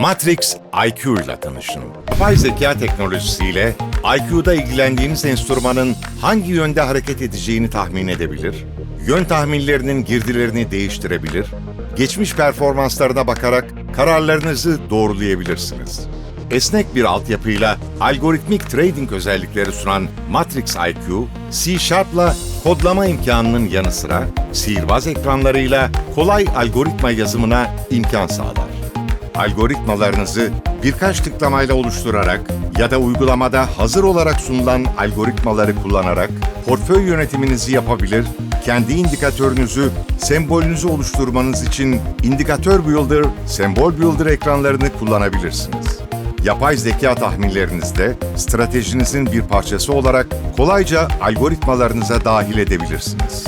Matrix IQ ile tanışın. Yapay zeka teknolojisiyle IQ'da ilgilendiğiniz enstrümanın hangi yönde hareket edeceğini tahmin edebilir, yön tahminlerinin girdilerini değiştirebilir, geçmiş performanslarına bakarak kararlarınızı doğrulayabilirsiniz. Esnek bir altyapıyla algoritmik trading özellikleri sunan Matrix IQ, C Sharp'la kodlama imkanının yanı sıra sihirbaz ekranlarıyla kolay algoritma yazımına imkan sağlar. Algoritmalarınızı birkaç tıklamayla oluşturarak ya da uygulamada hazır olarak sunulan algoritmaları kullanarak portföy yönetiminizi yapabilir, kendi indikatörünüzü, sembolünüzü oluşturmanız için Indikatör Builder, Sembol Builder ekranlarını kullanabilirsiniz. Yapay zeka tahminlerinizde stratejinizin bir parçası olarak kolayca algoritmalarınıza dahil edebilirsiniz.